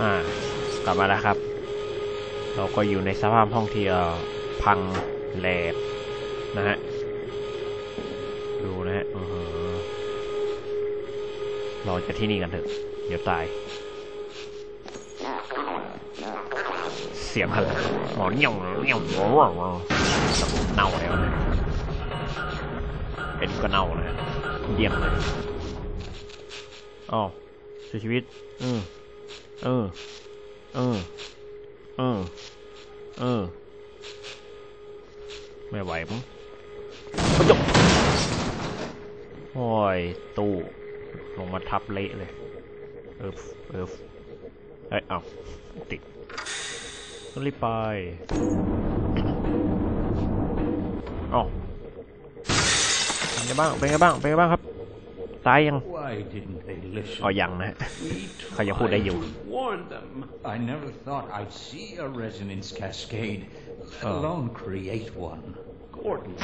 อ่ากลับมาแล้วครับ เราก็อยู่ในสภาพห้องที่เอ่อพังแหลกนะฮะ ดูนะฮะเราจะที่นี่กันเถอะ เดี๋ยวตาย เสียงอะไรหมอนหย่องหย่องหย่องเน่าแล้วนะเป็นก็เน่าเลยเยี่ยมเลยอ๋อเสียชีวิต อืม เออ เออ เออ เออ ไม่ไหวมั้งกระจกโอ้ย ตู้ ลงมาทับเละเลย เออเออเอ้ยเอาติดต้องรีบไปอ้าเป็นไงบ้าง เป็นไงบ้าง เป็นไงบ้างครับ ตายยัง Why didn't they listen? อ๋อยังนะฮะ We เขายังพูดได้อยู่ tried to warn them. I never thought I'd see a resonance cascade, let Oh. alone create one. Gordon,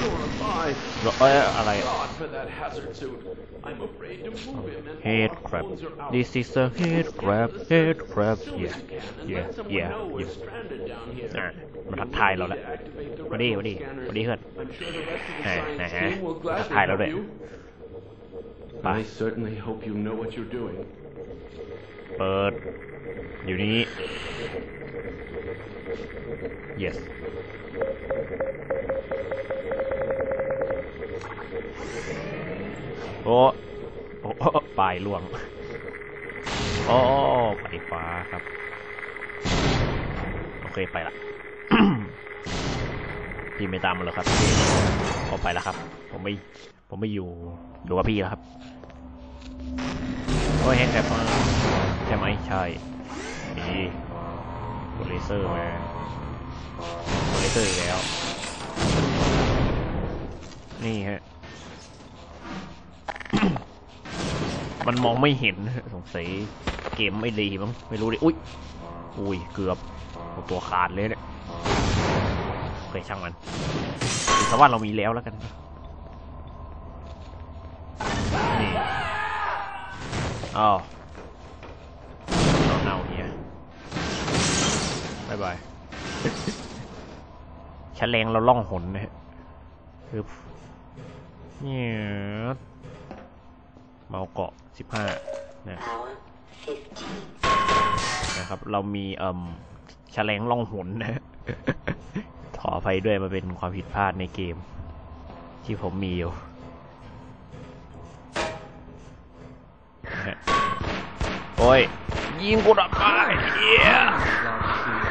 you're alive. เอ้ยอะไร God for that hazard suit. I'm afraid to move him and Head all our crab. phones are out. This is a head crab. Head crab. As soon Yeah. as you can, and Yeah. let someone Yeah. know we're Yeah. stranded down here. อะมาทักทายเราแล้ว To activate the มาดิ retinal มาดิ scanners. มาดิเพื่อน I'm sure the rest of the แหม science แหม team will ทัก gladly ทายเรา help ด้วย you. ไป I certainly hope you know what you're doing. เปิด อยู่นี้ yes โอ้โอ้ปลายล่วงโอ้ไฟฟ้าครับ โอเค ไปละ พี่ไม่ตามมาหรอกครับ เอาไปแล้วครับ ผมไม่ ผมไม่อยู่ดูกับพี่แล้วครับ โอ้ยแฮงแบบใช่ไหมใช่นี่ตัวเลเซอร์มาตัวเลเซอร์อีกแล้ว นี่ฮะ มันมองไม่เห็นสงสัยเกมไม่ดีมั้งไม่รู้ดิอุ้ยอุ้ยเกือบตัวขาดเลยเนี่ยโอเคช่างมัน ถือซะว่าเรามีแล้วแล้วกันนี่อ้าวเน่าเนี่ยบายบายแฉลงเราล่องหนนะฮะคือเนี่ยเมาเกาะสิบห้านะนะครับ เรามีเอ่มแฉลงล่องหนนะ ออภัยด้วยมาเป็นความผิดพลาดในเกม ที่ผมมีอยู่นะฮะโอ้ยยิงกูดับไปเย้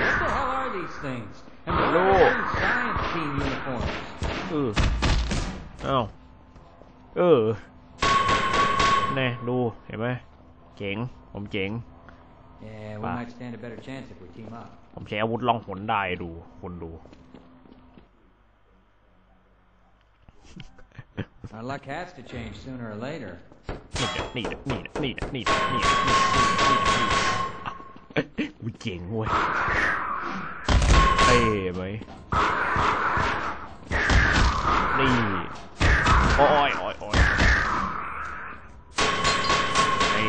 What the hell are these things? And Hello. what are these science team uniforms? เออเอ้าเออแน่ดู เห็นไหมเจ๋ง ผมเจ๋ง Yeah, we Wow. might stand a better chance if we team up. ผมใช้อาวุธล่องหนได้ดูคุณดู luck has to change sooner or later. นี่นะนี่นะนี่นะนี่นะนี่นะนี่นะนี่นะนี่นะนี่นะวิเจ๋งเว้ยเท่ไหมนี่โอ้ยโอ้ยโอ้ยเอ้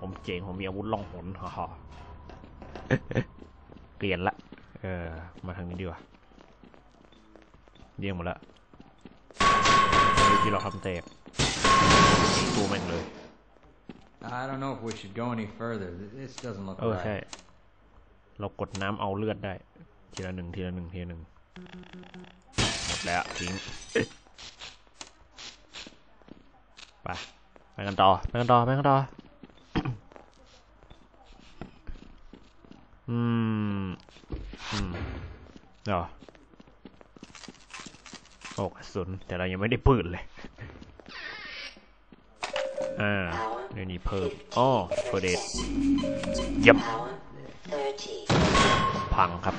ผมเจ๋งผมมีอาวุธล่องหนฮ่าฮ่าเกลียนละ เออ มาทางนี้ดีกว่าเยี่ยงหมดละ เฮ้ยที่เราทำแตกยิงตัวแม่งเลย I don't know if we should go any further. Th- This doesn't look เออใช่ right. เรากดน้ำเอาเลือดได้ ทีละหนึ่งทีละหนึ่งทีละหนึ่งหมดแล้วทิ้งไปไปกันต่อไปกันต่อไปกันต่ออืมอืมเดี๋ยว โอ้กระสุนแต่เรายังไม่ได้ปืนเลย อ่าเดี๋ยวนี้เพิ่มอ๋อเฟอร์เดตยี่ยมพังครับ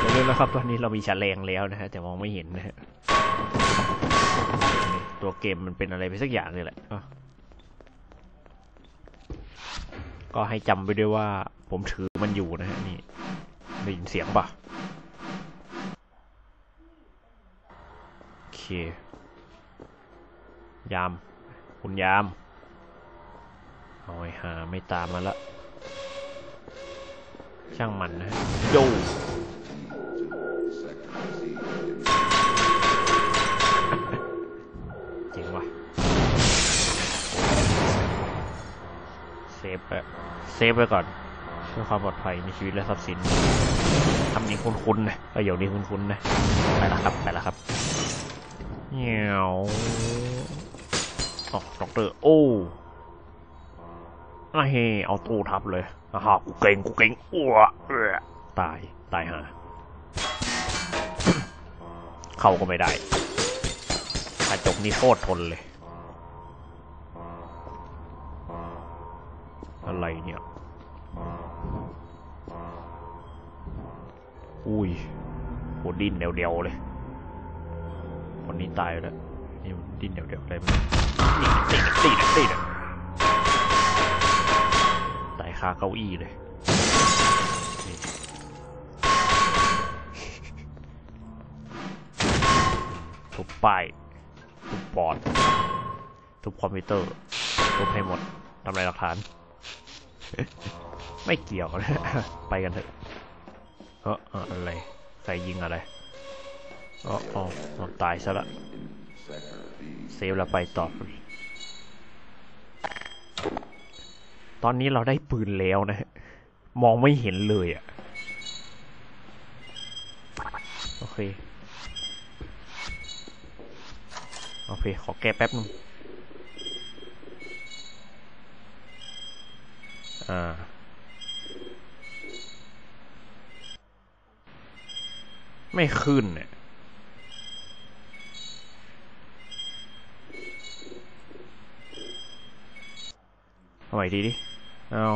อย่าลืมนะครับตอนนี้เรามีแฉลงแล้วนะฮะ แต่มองไม่เห็นนะฮะ ตัวเกมมันเป็นอะไรไปสักอย่างนี่แหละอะก็ให้จำไปด้วยว่าผมถือมันอยู่นะฮะนี่ได้ยินเสียงปะโอ เค ยาม คุณยามเอาไอ้หาไม่ตามมาละ ช่างมันนะโยเจ๋งว่ะ เซฟไปเซฟไว้ก่อนเพื่อความปลอดภัยในชีวิตและทรัพย์สินทำนี้คุ้นๆนะประโยคนี้คุ้นๆนะ ไปละครับ ไปละครับ เงี้ยวอ๋อด็อกเตอร์ โอ้อเฮเอาตู้ทับเลยอากูเก่งกูเก่งอ้วเออตาย ตายหาเข้าก็ไม่ได้กระจกนี่โคตรทนเลย อะไรเนี่ย อุ้ยโหดิ้นเดียวๆเลย คนนี้ตายแล้วนี่มันดิ้นเดียวๆอะไรมันนี่ตีนะตีนะตีนะตายคาเก้าอี้เลยทุบป้ายทุบบอร์ดทุบคอมพิวเตอร์ทุบให้หมดทำลายหลักฐาน ไม่เกี่ยวนะไปกันเถอะเออเอออะไรใครยิงอะไร อ๋ออ๋อตายซะละ เซฟแล้วไปต่อ ตอนนี้เราได้ปืนแล้วนะฮะมองไม่เห็นเลยอะ่ะ โอเค โอเค ขอแก้แป๊บนึงอ่าไม่ขึ้นเนี่ย เอาใหม่ดีดิ เอา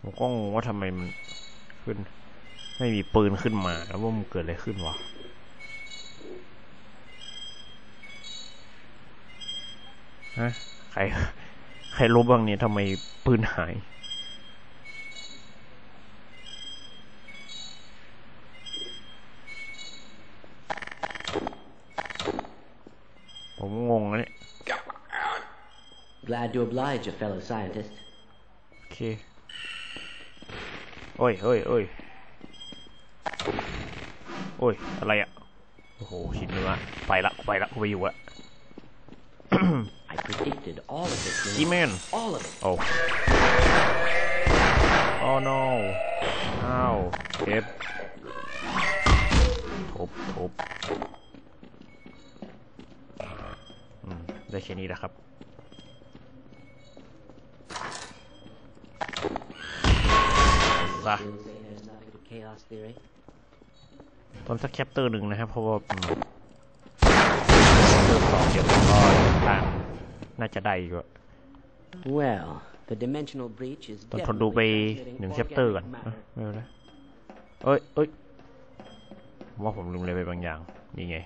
ผมก็งงว่าทำไมมันขึ้น ไม่มีปืนขึ้นมา แล้วว่ามันเกิดอะไรขึ้นวะฮะใคร ใครรู้บ้างเนี่ยทำไมปืนหาย ผมงงนะเนี่ย Glad to oblige a fellow scientist. โอเคโอ้ยเฮ้ยเอ้ยโอ้ย อะไรอะโอ้โหชิ้นเนื้อไปละ ไปละกูไปอยู่อะ I predicted all of it. you know. จีแมน All of it. โอ้โอ้ no อ้าวเก็บทุบทุบอืมได้แค่นี้นะครับ theory. ตอนสักแคปเตอร์หนึ่งนะครับเพราะว่าอืมเริ่มสองเดี๋ยวผมก็ตามน่าจะได้อยู่อะ Well, the dimensional breach is ตอนทนดูไป definitely หนึ่ง transmitting แชปเตอร์ก่อน organic เอ้ย matter. ไม่เป็นไรเอ้ยเอ้ยผมว่าผมลืมอะไรไปบางอย่างนี่ไง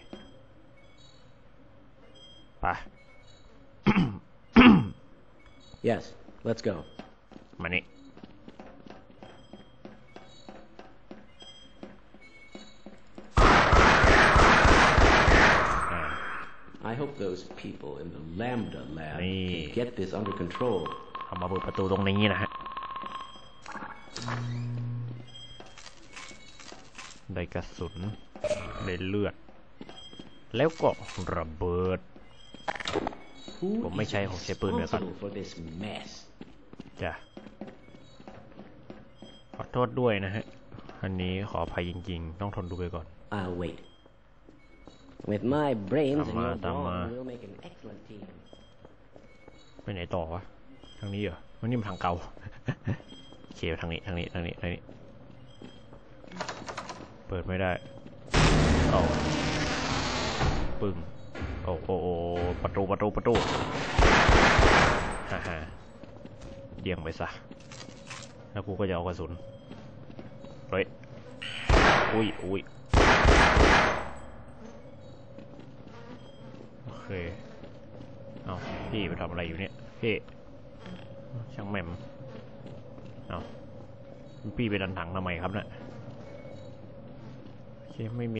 ไป Yes, let's go. มานี่ hope those people in the Lambda lab Hey. can get this under control. เอามาเปิดประตูตรงนี้นะฮะได้กระสุนได้เลือด แล้วก็ระเบิด Who Well, may is say ako, siya po na- responsible for this mess? จ้ะขอโทษด้วยนะฮะ อันนี้ขออภัยจริง ๆ ต้องทนดูไปก่อน I'll wait. With my brains and Tama, your tama. brawn, we'll make an excellent team. ไปไหนต่อวะ ทางนี้เหรอวันนี้มันทางเก่าโอเคทางนี้ ทางนี้ ทางนี้ ทางนี้ เปิดไม่ได้เอาปึ้งโอ้โอ้โอ้ประตู ประตู ประตู ฮ่าฮ่าเดี่ยงไปซะ แล้วกูก็จะเอากระสุนเฮ้ย อุ้ยอุ้ย เค เอาพี่ไปทำอะไรอยู่เนี่ยพี่ช่างแหม่มเอาพี่ไปดันถังทำไมครับเนะี่ยโอเคไม่มี